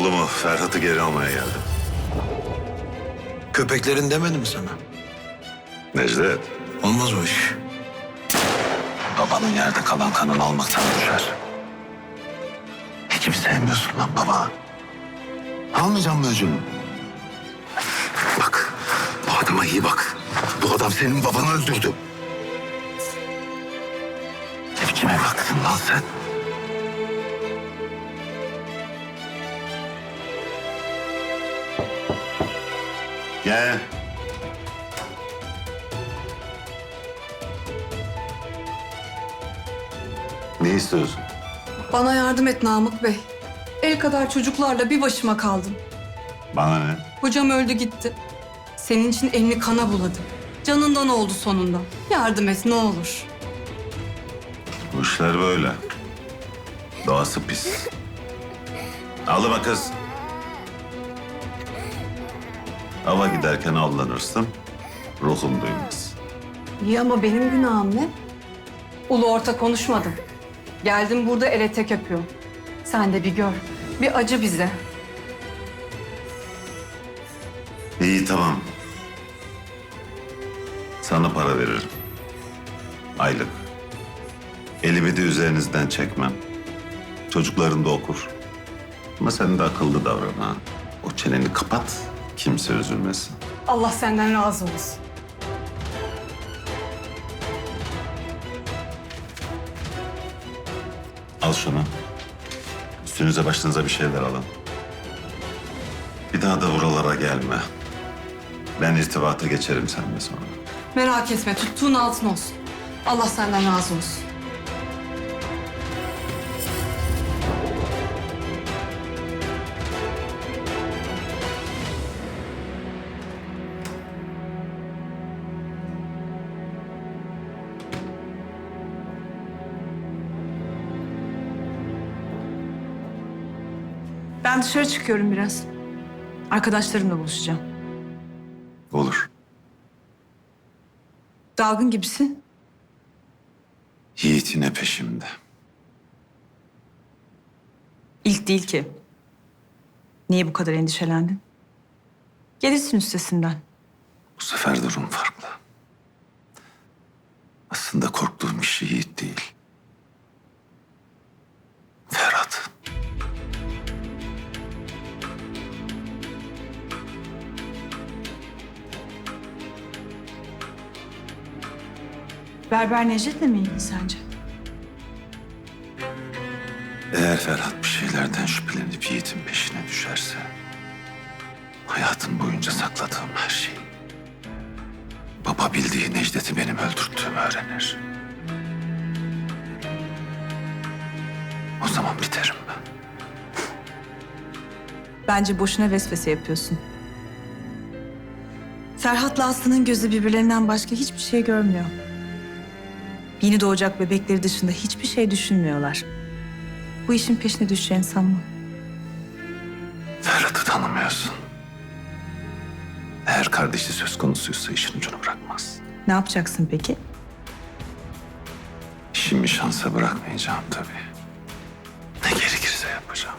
Oğlumu Ferhat'ı geri almaya geldim. Köpeklerin demedi mi sana? Necdet. Olmaz o iş. Babanın yerde kalan kanını almaktan düşer. Hiç mi sevmiyorsun lan baba? Almayacağım mı öcünü? Bak, bu adama iyi bak. Bu adam senin babanı öldürdü. Biçim evlatsın lan sen? Gel. Ne istiyorsun? Bana yardım et Namık Bey. El kadar çocuklarla bir başıma kaldım. Bana ne? Hocam öldü gitti. Senin için elini kana buladım. Canından oldu sonunda. Yardım et ne olur. Bu işler böyle. Doğası pis. Ağlama kız. Ava giderken avlanırsın. Ruhum duymaz. İyi ama benim günahım ne? Ulu orta konuşmadım. Geldim burada ele tek öpüyorum. Sen de bir gör. Bir acı bize. İyi tamam. Sana para veririm. Aylık. Elimi de üzerinizden çekmem. Çocukların da okur. Ama sen de akıllı davran ha. O çeneni kapat, kimse üzülmesin. Allah senden razı olsun. Al şunu. Üstünüze başınıza bir şeyler alın. Bir daha da buralara gelme. Ben irtibata geçerim seninle sonra. Merak etme tuttuğun altın olsun. Allah senden razı olsun. Ben dışarı çıkıyorum biraz. Arkadaşlarımla buluşacağım. Olur. Dalgın gibisin. Yiğit yine peşimde. İlk değil ki. Niye bu kadar endişelendin? Gelirsin üstesinden. Bu sefer durum farklı. Aslında korktuğum kişi Yiğit değil. Berber Necdet'le mi ilgili sence? Eğer Ferhat bir şeylerden şüphelenip Yiğit'in peşine düşerse... ...hayatım boyunca sakladığım her şey... ...baba bildiği Necdet'i benim öldürttüğümü öğrenir. O zaman biterim ben. Bence boşuna vesvese yapıyorsun. Ferhat'la Aslı'nın gözü birbirlerinden başka hiçbir şey görmüyor. Yeni doğacak bebekleri dışında hiçbir şey düşünmüyorlar. Bu işin peşine düşeceğini sanma. Ferhat'ı tanımıyorsun. Eğer kardeşi söz konusuysa işin ucunu bırakmaz. Ne yapacaksın peki? İşimi şansa bırakmayacağım tabii. Ne gerekirse yapacağım.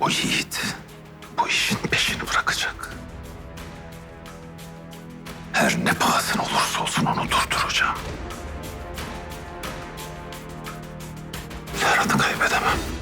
O yiğit bu işin peşini bırakacak. Her ne pahasına olursa olsun onu durduracağım. Ferhat'ı kaybedemem.